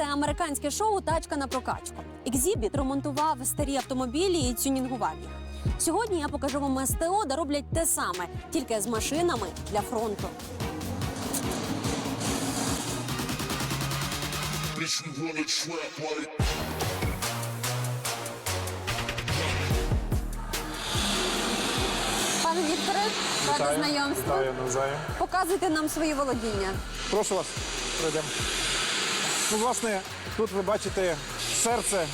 Пам'ятаєте американське шоу Тачка на прокачку? Екзібіт ремонтував старі автомобілі і тюнінгував їх. Сьогодні я покажу вам СТО, де роблять те саме, тільки з машинами для фронту. Пане Вікторе, рада знайомству. Вітаю навзаєм. Показуйте нам свої володіння. Прошу вас, пройдемо. Ну, власне, тут ви бачите серце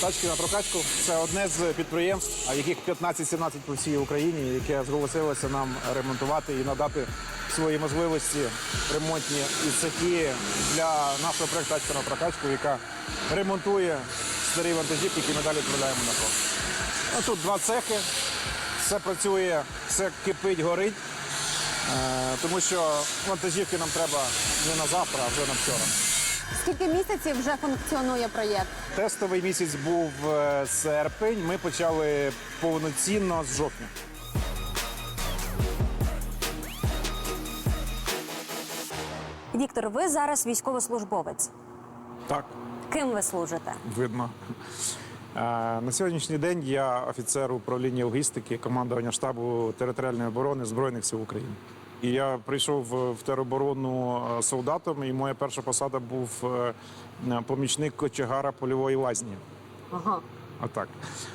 тачки на прокачку. Це одне з підприємств, яких 15-17 по всій Україні, яке зголосилося нам ремонтувати і надати свої можливості ремонтні і цехи для нашого проєкту «Тачка на прокачку, яка ремонтує старі вантажівки, які ми далі відправляємо на фронт. Ну, тут два цехи. Все працює, все кипить, горить. Е, тому що вантажівки нам треба не на завтра, а вже на вчора. Скільки місяців вже функціонує проєкт? Тестовий місяць був е, серпень. Ми почали повноцінно з жовтня. Віктор, ви зараз військовослужбовець. Так, Ким ви служите? видно. Е, На сьогоднішній день я офіцер управління логістики командування штабу територіальної оборони Збройних сил України. І я прийшов в в тероборону е, солдатом, і моя перша посада був е, помічник кочегара польової лазні. Ага. Отак.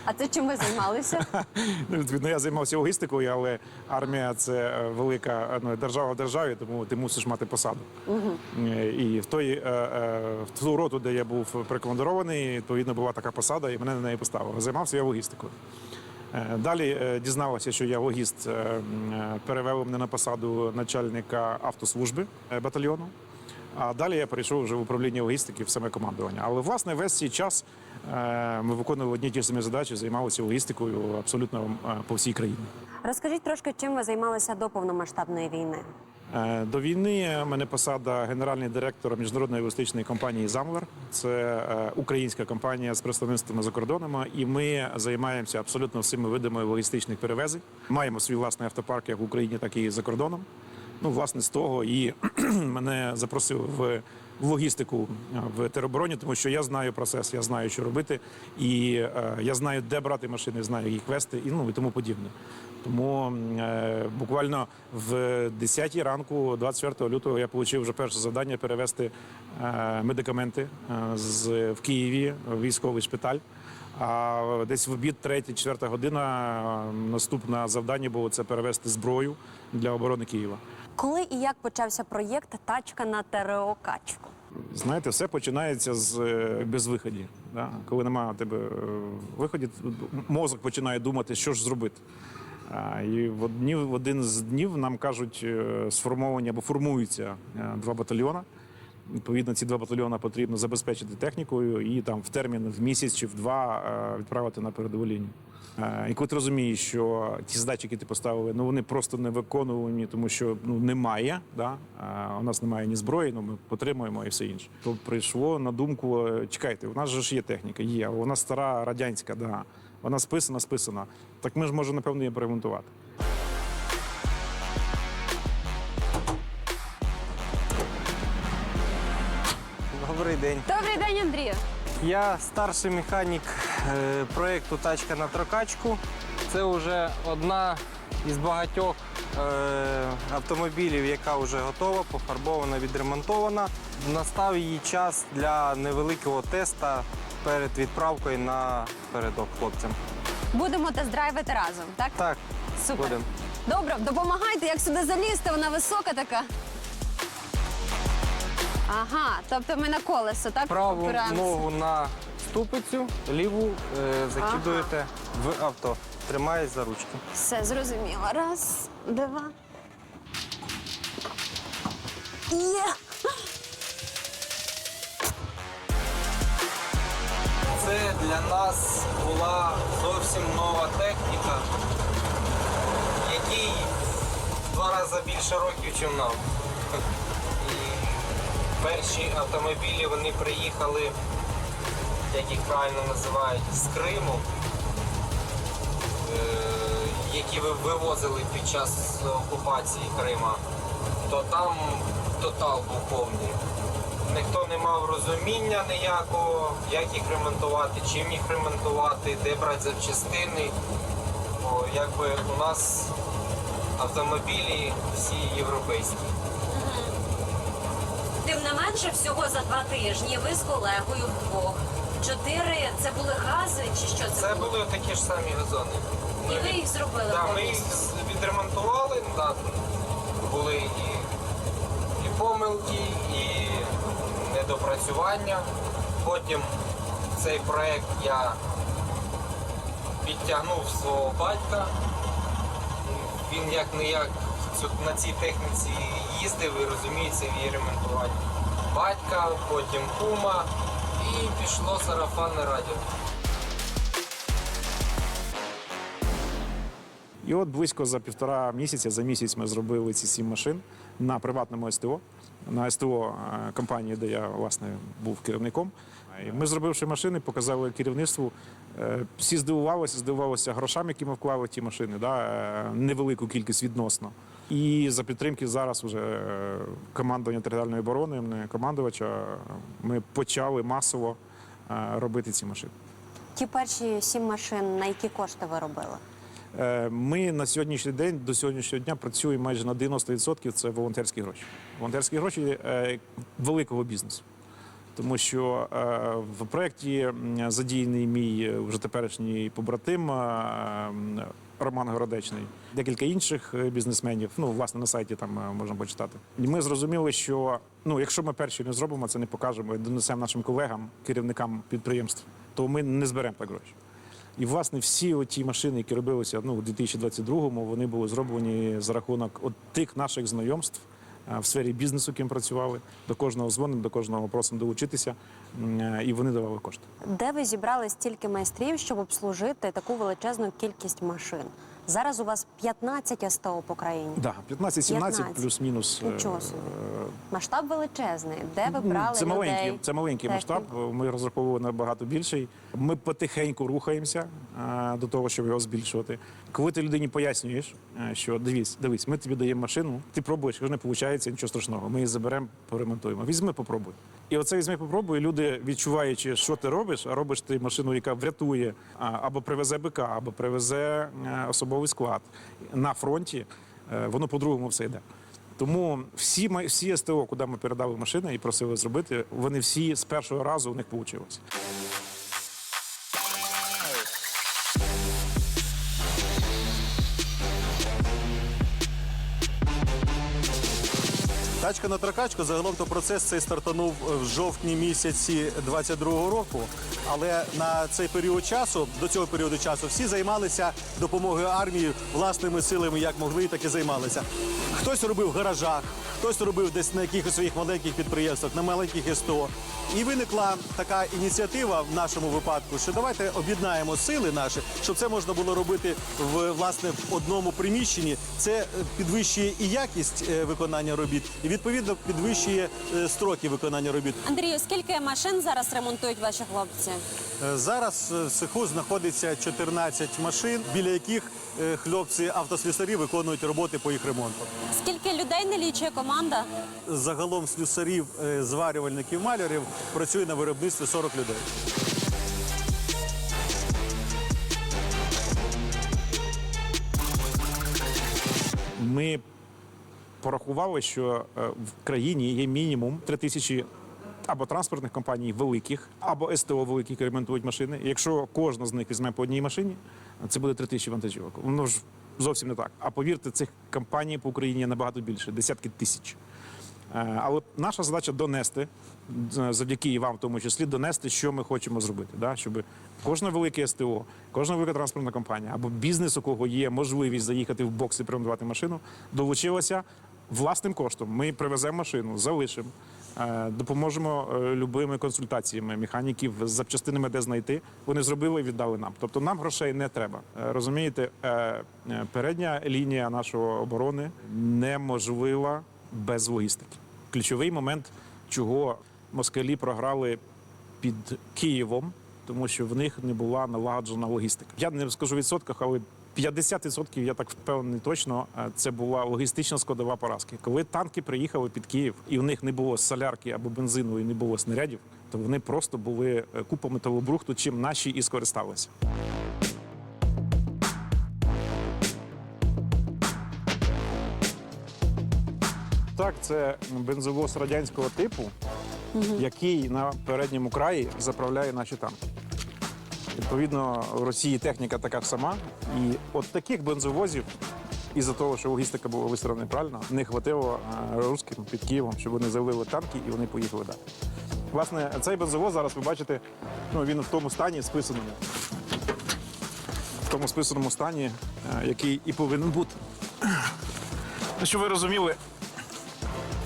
А це чим ви займалися? Ну, Відповідно, я займався логістикою, але армія це е, велика ну, держава в державі, тому ти мусиш мати посаду. Е, І в той е, е, в ту роту, де я був прикомандирований, відповідно була така посада, і мене на неї поставили. Займався я логістикою. Е, Далі дізналася, що я логіст, е, е, перевели мене на посаду начальника автослужби е, батальйону. А далі я перейшов вже в управління логістики в саме командування. Але власне весь цей час е, ми виконували одні ті самі задачі, займалися логістикою абсолютно е, по всій країні. Розкажіть трошки, чим ви займалися до повномасштабної війни. Е, До війни в мене посада генеральний директор міжнародної логістичної компанії Замлер. Це е, українська компанія з представництвами за кордонами, і ми займаємося абсолютно всіми видами логістичних перевезень. Маємо свій власний автопарк як в Україні, так і за кордоном. Ну, власне, з того і мене запросив в логістику е, в теробороні, тому що я знаю процес, я знаю, що робити, і я знаю, де брати машини, знаю, їх вести, і ну і тому подібне. Тому е, буквально в 10 ранку, 24 лютого, я отримав вже перше завдання перевезти е, медикаменти е, з в Києві в військовий шпиталь. А десь в обід, 3-4 година, наступне завдання було це перевезти зброю для оборони Києва. Коли і як почався проєкт Тачка на ТРО Качку? Знаєте, все починається з безвиході. Да? Коли немає тебе виходів, мозок починає думати, що ж зробити. І в, одні, в один з днів нам кажуть, е, сформовані або формуються е, два батальйони. Відповідно, ці два батальйони потрібно забезпечити технікою і там в термін в місяць чи в два е, відправити на передову лінію. І коли ти розумієш, що ті задачі, які ти поставили, ну вони просто не виконувані, тому що ну немає. Да? У нас немає ні зброї, ну ми потримуємо і все інше. То прийшло на думку: чекайте, у нас же ж є техніка, є, вона стара радянська, да. Вона списана, списана. Так ми ж можемо, напевно, її поремонтувати. Добрий день. Добрий день, Андрію. Я старший механік е, проєкту Тачка на трокачку. Це вже одна із багатьох е, автомобілів, яка вже готова, пофарбована, відремонтована. Настав її час для невеликого теста перед відправкою на передок хлопцям. Будемо тест-драйвити разом, так? Так, Супер. будемо. Добре, допомагайте, як сюди залізти, вона висока така. Ага, тобто ми на колесо, так? Праву опираємося? ногу на ступицю, ліву е, закидуєте в авто. Тримаясь за ручки. Все зрозуміло. Раз, два. Є! Для нас була зовсім нова техніка, якій в два рази більше років, ніж нам. І перші автомобілі вони приїхали, як їх правильно називають, з Криму, е, які вивозили під час окупації Крима, то там тотал був повний. Ніхто не мав розуміння ніякого, як їх ремонтувати, чим їх ремонтувати, де брати запчастини. Бо якби у нас автомобілі всі європейські. Тим не менше, всього за два тижні ви з колегою вдвох. Чотири це були гази чи що це, Це були такі ж самі газони. І ви їх зробили Да, ми їх повністю? відремонтували, да, були і, і помилки, і недопрацювання. Потім цей проект я підтягнув свого батька. Він як не як на цій техніці їздив і розуміється в її ремонтуванні. Батька, потім кума і пішло сарафанне радіо. І от близько за півтора місяця, за місяць ми зробили ці сім машин на приватному СТО, на СТО е, компанії, де я власне був керівником. І ми зробивши машини, показали керівництву. Е, Всі здивувалися, здивувалися грошам, які ми вклали в ті машини, да, е, невелику кількість відносно. І за підтримки зараз вже е, командування територіальної оборони, командувача, ми почали масово робити ці машини. Ті перші сім машин, на які кошти ви робили? Ми на сьогоднішній день до сьогоднішнього дня працюємо майже на 90% це волонтерські гроші. Волонтерські гроші е, великого бізнесу. Тому що е, в проєкті м, задіяний мій е, вже теперішній побратим Роман Городечний, декілька інших бізнесменів. Ну, власне, на сайті там можна почитати. І ми зрозуміли, що ну, якщо ми перші не зробимо, це не покажемо і донесемо нашим колегам, керівникам підприємств, то ми не зберемо так гроші. І власне всі ті машини, які робилися ну, у 2022-му, вони були зроблені за рахунок от тих наших знайомств в сфері бізнесу, ким працювали. До кожного дзвонимо, до кожного просимо долучитися, е, і вони давали кошти. Де ви зібрали стільки майстрів, щоб обслужити таку величезну кількість машин? Зараз у вас 15 СТО по країні. Да, 15-17 15. плюс-мінус. Нічого собі. е, Масштаб величезний. Де ви брали Це маленький, людей? це маленький масштаб. Ми розраховували набагато більший. Ми потихеньку рухаємося е, до того, щоб його збільшувати. Коли ти людині пояснюєш, е, що дивись, дивись, ми тобі даємо машину, ти пробуєш, якщо не виходить, нічого страшного. Ми її заберемо, поремонтуємо. Візьми, попробуй. І оце візьми, попробуй. Люди, відчуваючи, що ти робиш, а робиш ти машину, яка врятує або привезе БК, або привезе е, особовий склад на фронті. е, Воно по-другому все йде. Тому всі всі СТО, куди ми передали машини і просили зробити, вони всі з першого разу у них вийшло. Тачка на тракачку загалом то процес цей стартанув в жовтні місяці 22-го року. Але на цей період часу, до цього періоду часу, всі займалися допомогою армії власними силами, як могли, так і займалися. Хтось робив в гаражах, хтось робив десь на якихось своїх маленьких підприємствах, на маленьких СТО. І виникла така ініціатива в нашому випадку, що давайте об'єднаємо сили наші, щоб це можна було робити в власне в одному приміщенні. Це е, підвищує і якість е, виконання робіт, і відповідно підвищує е, строки виконання робіт. Андрію, скільки машин зараз ремонтують ваші хлопці? Е, Зараз е, в цеху знаходиться 14 машин, біля яких хлопці автослюсарі виконують роботи по їх ремонту. Скільки людей налічує команда? Загалом слюсарів, зварювальників, малярів працює на виробництві 40 людей. Ми порахували, що е, в країні є мінімум 3 тисячі або транспортних компаній великих, або СТО великі, які ремонтують машини. Якщо кожна з них візьме по одній машині, це буде 3 тисячі вантажівок. Воно ж зовсім не так. А повірте, цих компаній по Україні є набагато більше, десятки тисяч. Е, А от наша задача донести, завдяки і вам в тому числі, донести, що ми хочемо зробити. Да? Щоб кожна велике СТО, кожна велика транспортна компанія або бізнес, у кого є можливість заїхати в бокс і приготувати машину, долучилася власним коштом. Ми привеземо машину, залишимо. е, Допоможемо е, любими консультаціями механіків з запчастинами, де знайти. Вони зробили і віддали нам. Тобто нам грошей не треба. Е, Розумієте, передня лінія нашої оборони неможлива без логістики. Ключовий момент, чого москалі програли під Києвом, тому що в них не була налагоджена логістика. Я не скажу відсотках, але 50% я так впевнений точно, е, це була логістична складова поразки. Коли танки приїхали під Київ, і в них не було солярки або бензину, і не було снарядів, то вони просто були е, купа металобрухту, чим наші і скористалися. Так, це бензовоз радянського типу, який на передньому краї заправляє наші танки. Відповідно, в Росії техніка така ж сама. І от таких бензовозів, із-за того, що логістика була вистроєна правильно, не хватило е, русським під Києвом, щоб вони залили танки і вони поїхали далі. Власне, цей бензовоз зараз ви бачите, ну, він в тому стані списаному. В тому списаному стані, е, який і повинен бути. Ну, Щоб ви розуміли,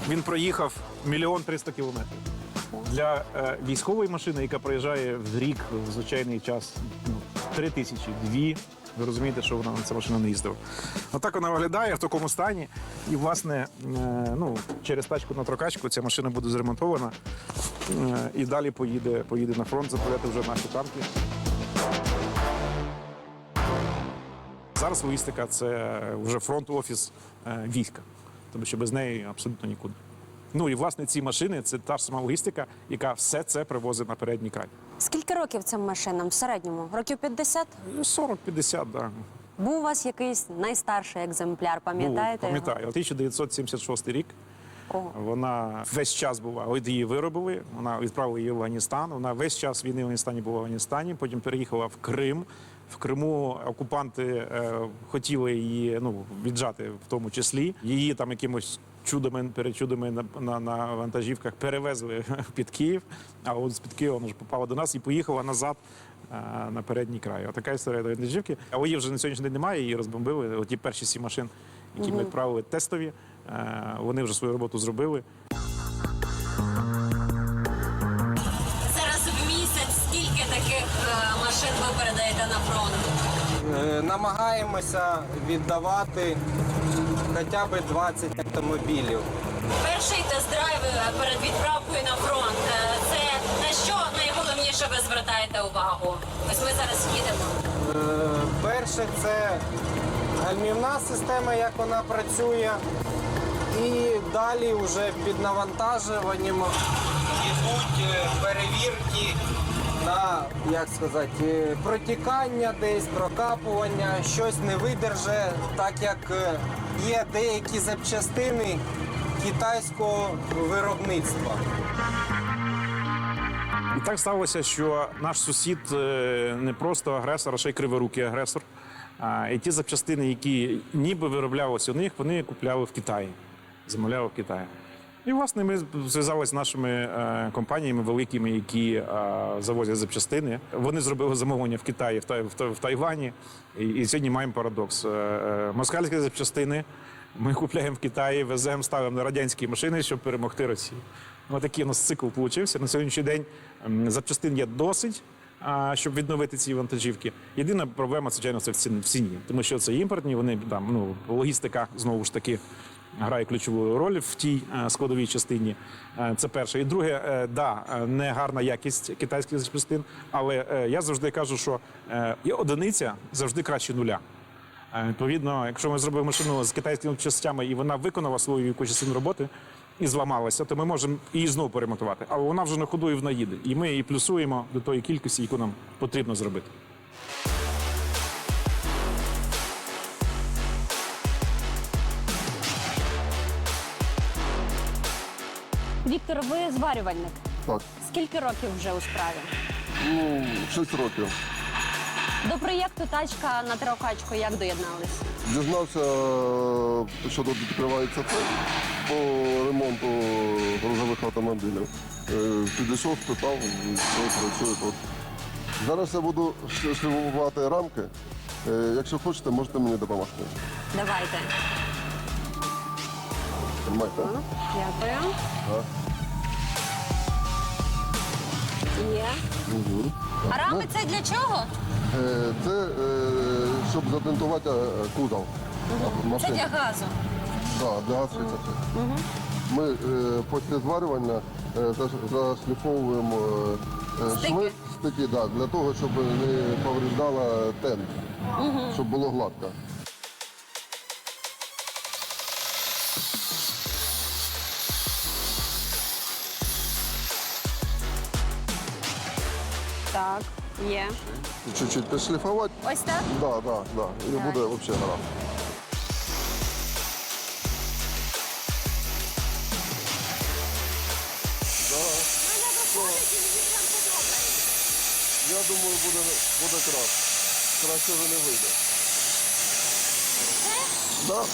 він проїхав мільйон триста кілометрів. Для е, військової машини, яка проїжджає в рік в звичайний час ну, тисячі, дві. Ви розумієте, що вона на ця машина не їздила. Отак вона виглядає в такому стані. І, власне, е, ну, через тачку на трокачку ця машина буде зремонтована е, і далі поїде, поїде на фронт заправляти вже наші танки. Зараз логістика це вже фронт-офіс е, війська, тому що без неї абсолютно нікуди. Ну і власне ці машини це та ж сама логістика, яка все це привозить на передній край. Скільки років цим машинам в середньому? Років 50? Ну, 40-50, да. Був у вас якийсь найстарший екземпляр, пам'ятаєте? його? пам'ятаю, 1976 рік. Ого. Вона весь час була. От її виробили. Вона відправила її в Афганістан. Вона весь час війни в Афганістані була в Афганістані. Потім переїхала в Крим. В Криму окупанти е, хотіли її ну віджати, в тому числі. Її там якимось чудами, перечудами на, на, на вантажівках перевезли під Київ. А от з під Києва вона ж попала до нас і поїхала назад. е, На передній край. Отака історія до вантажівки. Але її вже на сьогоднішній день немає, її розбомбили. Оті перші сім машин, які ми відправили тестові, е, вони вже свою роботу зробили. Зараз в місяць скільки таких е, машин ви передаєте на фронт? Намагаємося віддавати хоча б 20 автомобілів. Перший тест-драйв е, перед відправкою на фронт. Е, Це на що найголовніше ви звертаєте увагу? Ось ми зараз їдемо. Е, Перше це гальмівна система, як вона працює. І далі вже під навантажуванням йдуть е, перевірки на як сказати, е, протікання десь, прокапування, щось не видерже, так як е, є деякі запчастини китайського виробництва. І так сталося, що наш сусід е, не просто агресор, а ще й криворукий агресор. І ті запчастини, які ніби вироблялися у них, вони купляли в Китаї, замовляли в Китаї. І, власне, ми зв'язалися з нашими е, компаніями великими, які е, завозять запчастини. Вони зробили замовлення в Китаї, в, Тай, в, Тай- в Тайвані. І, сьогодні маємо парадокс. Е, москальські запчастини ми купляємо в Китаї, веземо, ставимо на радянські машини, щоб перемогти Росію. Ось такий у нас цикл вийшов. На сьогоднішній день запчастин є досить. Щоб відновити ці вантажівки, єдина проблема, звичайно, це в ціні, тому що це імпортні. Вони там ну логістика знову ж таки грає ключову роль в тій е, складовій частині. Е, Це перше. І друге, е, да, не гарна якість китайських запчастин, але я завжди кажу, що одиниця завжди краще нуля. Відповідно, якщо ми зробимо машину з китайськими частями і вона виконала свою якусь частину роботи і зламалася, то ми можемо її знову перемонтувати. Але вона вже на ходу і вона їде. І ми її плюсуємо до тої кількості, яку нам потрібно зробити. Віктор, ви зварювальник. Так, Скільки років вже у справі? ну, 6 років. До проєкту тачка на трокачку як доєднались? Дізнався, що тут відкривається цех по ремонту грузових автомобілів. Е, Підійшов, спитав, що працює тут. Зараз я буду ш- рамки. Е, Якщо хочете, можете мені допомогти. Давайте. Тримайте. Дякую. Так. Є. А рами це для чого? Е, Це е, щоб задентувати е, кузов Це для газу. Да, для гасу це. Ми е, після зварювання е, заш- зашліфовуємо е, е, Стики. шви, пластики, да, для того, щоб не повреждала тент, щоб було гладко. Так, є. Чуть-чуть підшліфувати. Ось так. Да, да, да. І Так. буде взагалі гаразд. Я думаю, буде, буде краще. Краще вже не вийде. Да,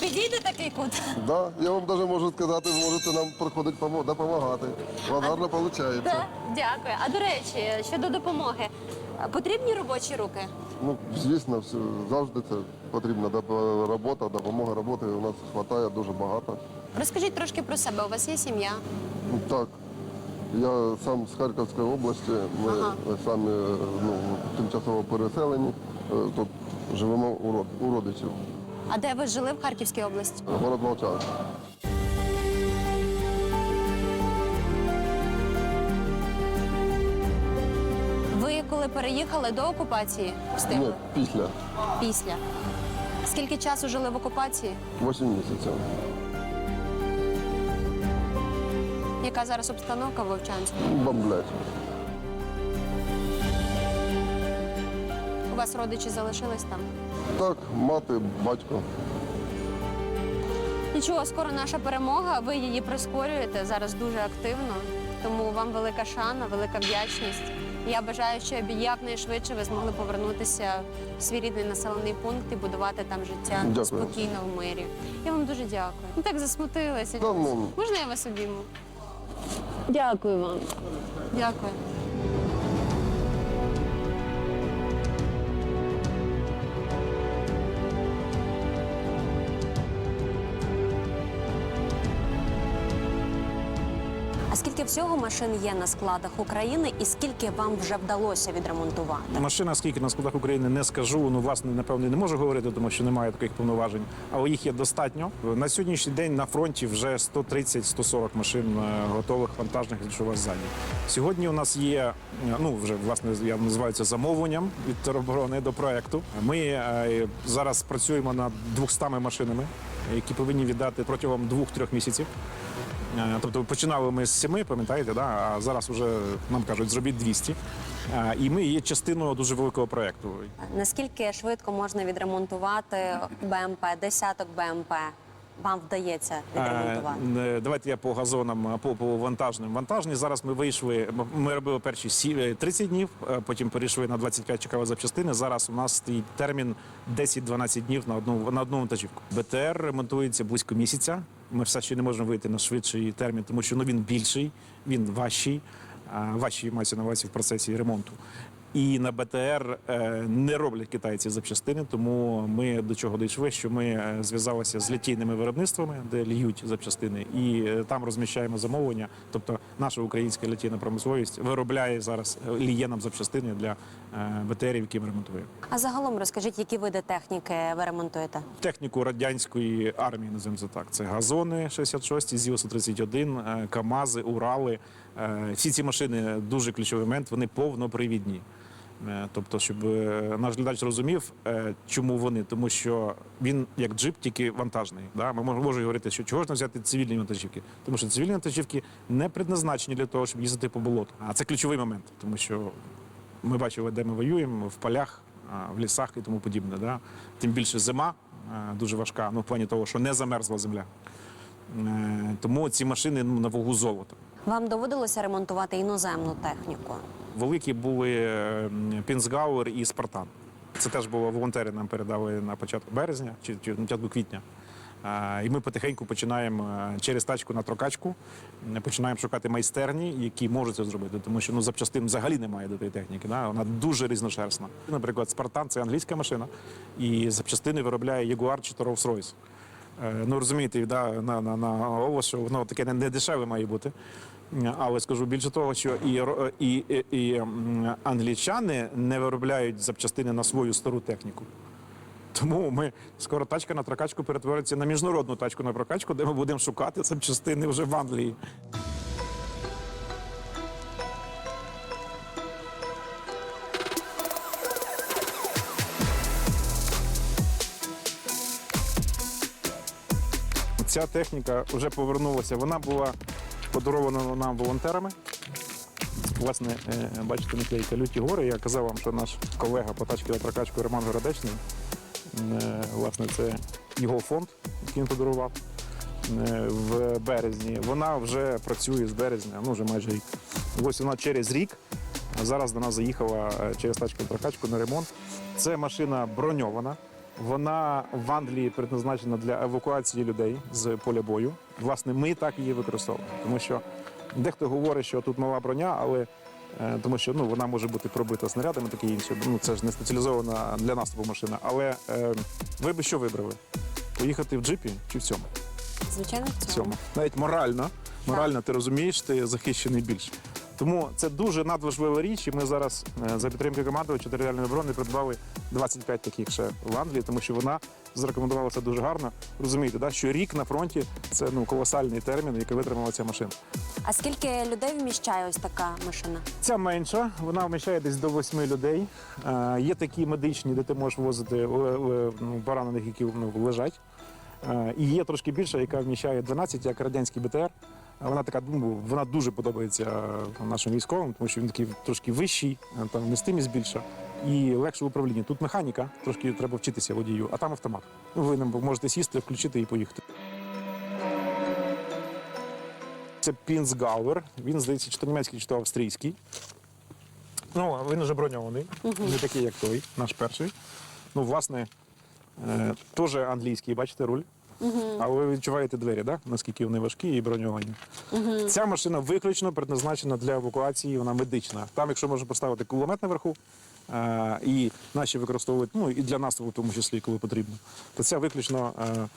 Підійде такий кут. да. Я вам навіть можу сказати, можете нам приходити допомагати. У гарно виходить. Так, дякую. А до речі, щодо допомоги, потрібні робочі руки? Ну, звісно, все, завжди це потрібна робота, допомога роботи. У нас вистачає дуже багато. Розкажіть трошки про себе. У вас є сім'я? Ну, Так. Я сам з Харківської області. Ми Ага. самі ну, тимчасово переселені. Е, Тут живемо у родичів. А де ви жили в Харківській області? Город Волчанськ. Ви коли переїхали до окупації? Ні, Встигли? після Після. Скільки часу жили в окупації? 8 місяців. Яка зараз обстановка в Вовчанську? Бомблять. У вас родичі залишились там? Так, мати, батько. Нічого, скоро наша перемога. Ви її прискорюєте зараз дуже активно. Тому вам велика шана, велика вдячність. Я бажаю, щоб якнайшвидше ви змогли повернутися в свій рідний населений пункт і будувати там життя Дякую. спокійно в мирі. Я вам дуже дякую. Ну так засмутилася. Ну. Можна я вас обійму? Дякую вам. Дякую. Всього машин є на складах України, і скільки вам вже вдалося відремонтувати? Машина, скільки на складах України не скажу. Ну власне, напевно, не можу говорити, тому що немає таких повноважень. Але їх є достатньо. На сьогоднішній день на фронті вже 130-140 машин е, готових вантажних, якщо вас ззаді. Сьогодні у нас є е, ну вже власне я називаю це замовленням від тероборони до проекту. Ми е, зараз працюємо над 200 машинами, які повинні віддати протягом двох-трьох місяців. Е, Тобто починали ми з семи, пам'ятаєте, да? а зараз вже нам кажуть, зробіть 200. Е, І ми є частиною дуже великого проєкту. Наскільки швидко можна відремонтувати БМП, десяток БМП? Вам вдається відремонтувати? Е, Давайте я по газонам, по, по вантажним. Вантажні зараз ми вийшли. Ми робили перші сі- е, 30 днів, потім перейшли на 25 чекали запчастини. Зараз у нас стоїть термін 10-12 днів на одну на одну вантажівку. БТР ремонтується близько місяця. Ми все ще не можемо вийти на швидший термін, тому що ну він більший, він важчий, Ваші мається на увазі в процесі ремонту. І на БТР е, не роблять китайці запчастини, тому ми до чого дійшли, що ми е, зв'язалися з літійними виробництвами, де льють запчастини, і е, там розміщаємо замовлення. Тобто наша українська літійна промисловість виробляє зараз ліє нам запчастини для БТРів, які ми ремонтуємо. А загалом розкажіть, які види техніки ви ремонтуєте? Техніку радянської армії, називаємо це так. Це газони 66, ЗІЛ-131, е, КАМАЗи, Урали. Всі ці машини дуже ключовий момент, вони повнопривідні. Е, Тобто, щоб е, наш глядач розумів, е, чому вони, тому що він як джип, тільки вантажний. Да? Ми можемо говорити, що чого ж не взяти цивільні вантажівки, тому що цивільні вантажівки не предназначені для того, щоб їздити по болоту. А це ключовий момент, тому що ми бачили, де ми воюємо, в полях, в лісах і тому подібне. Да? Тим більше зима дуже важка, ну в плані того, що не замерзла земля. Тому ці машини ну, на вагу золота. Вам доводилося ремонтувати іноземну техніку? Великі були Пінсгауер і Спартан. Це теж було волонтери нам передали на початку березня чи, початку квітня. І ми потихеньку починаємо е, через тачку на трокачку, починаємо шукати майстерні, які можуть це зробити, тому що ну запчастин взагалі немає до тієї техніки. Да? Вона дуже різношерстна. Наприклад, Спартан це англійська машина, і запчастини виробляє Jaguar чи то Rolls-Royce. Е, Ну розумієте, да, на, на, на голос, що воно таке не дешеве має бути. Але скажу більше того, що і і, і, і англічани не виробляють запчастини на свою стару техніку. Тому ми скоро тачка на прокачку перетвориться на міжнародну тачку на прокачку, де ми будемо шукати запчастини вже в Англії. Ця техніка вже повернулася. Вона була подарована нам волонтерами. Власне, е, бачите, наклейка люті гори. Я казав вам, що наш колега по тачці на прокачку Роман Городечний. е, Власне, це його фонд, який він подарував е, в березні. Вона вже працює з березня, ну вже майже рік. Ось вона через рік зараз до нас заїхала через тачку прокачку на ремонт. Це машина броньована. Вона в Англії предназначена для евакуації людей з поля бою. Власне, ми так її використовуємо, тому що дехто говорить, що тут мала броня, але е, тому що ну вона може бути пробита снарядами, таке інше. Ну це ж не спеціалізована для наступу машина. Але е, ви би що вибрали? Поїхати в джипі чи в цьому? Звичайно, в цьому. Навіть морально, морально ти розумієш, ти захищений більше. Тому це дуже надважлива річ, і ми зараз е, за підтримки командувача територіальної оборони придбали 25 таких ще в Англії, тому що вона зарекомендувалася дуже гарно. Розумієте, да, що рік на фронті це ну колосальний термін, який витримала ця машина. А скільки людей вміщає ось така машина? Ця менша, вона вміщає десь до восьми людей. Е, є такі медичні, де ти можеш возити е, е, ну, поранених, які ну, лежать. І є трошки більша, яка вміщає 12, як радянський БТР. Вона така, ну, вона дуже подобається нашим військовим, тому що він такий трошки вищий, е, там вмістимість більша і легше в управлінні. Тут механіка, трошки треба вчитися водію, а там автомат. Ну, ви нам можете сісти, включити і поїхати. Це Пінсгауер. Він, здається, чи то німецький, чи то австрійський. Ну, він вже броньований, не такий, як той, наш перший. Ну, власне, е, теж англійський, бачите, руль. А ви відчуваєте двері, да? наскільки вони важкі і броньовані. Ця машина виключно предназначена для евакуації, вона медична. Там, якщо можна поставити кулемет наверху, е, і наші використовують, ну і для нас, в тому числі, коли потрібно, то ця виключно, е,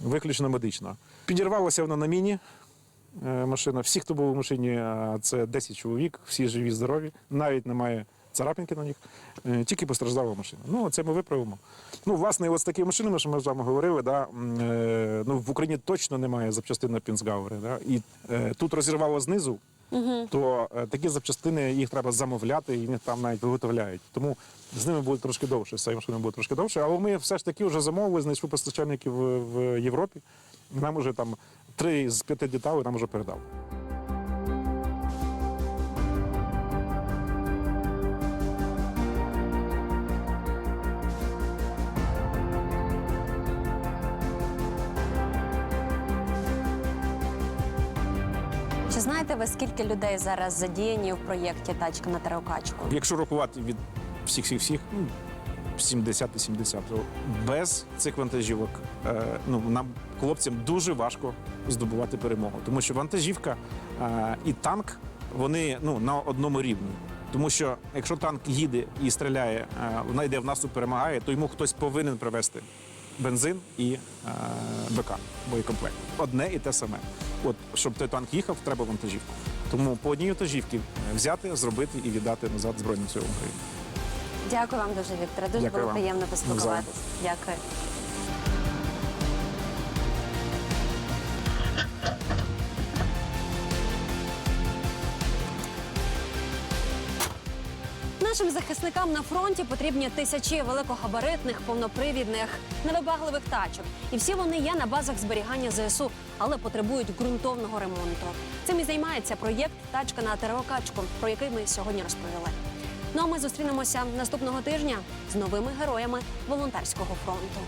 виключно медична. Підірвалася вона на міні. е, Машина. Всі, хто був у машині, е, це 10 чоловік, всі живі, здорові, навіть немає царапинки на них, е, тільки постраждала машина. Ну, це ми виправимо. Ну, власне, от з такими машинами, що ми з вами говорили, да, е, ну, в Україні точно немає запчастин на Пінсгауери. Да, і е, тут розірвало знизу, то е, такі запчастини їх треба замовляти, і їх там навіть виготовляють. Тому з ними буде трошки довше, з цією машиною буде трошки довше. Але ми все ж таки вже замовили, знайшли постачальників в, в Європі. Нам уже там три з п'яти деталей нам вже передав. Знаєте ви, скільки людей зараз задіяні в проєкті Тачка на терокачку? Якщо рахувати від всіх всіх всіх, ну, 70-70, без цих вантажівок е, ну, нам, хлопцям, дуже важко здобувати перемогу. Тому що вантажівка е, і танк вони ну, на одному рівні. Тому що якщо танк їде і стріляє, е, вона йде в наступ, перемагає, то йому хтось повинен привезти бензин і БК, боєкомплект. Одне і те саме. От щоб той танк їхав, треба вантажівку. Тому по одній вантажівці взяти, зробити і віддати назад Збройним силам України. Дякую вам дуже, Вікторе. Дуже Дякую було вам. приємно поспілкуватися. Дякую. Нашим захисникам на фронті потрібні тисячі великогабаритних, повнопривідних, невибагливих тачок. І всі вони є на базах зберігання ЗСУ, але потребують ґрунтовного ремонту. Цим і займається проєкт Тачка на терокачку, про який ми сьогодні розповіли. Ну а ми зустрінемося наступного тижня з новими героями волонтерського фронту.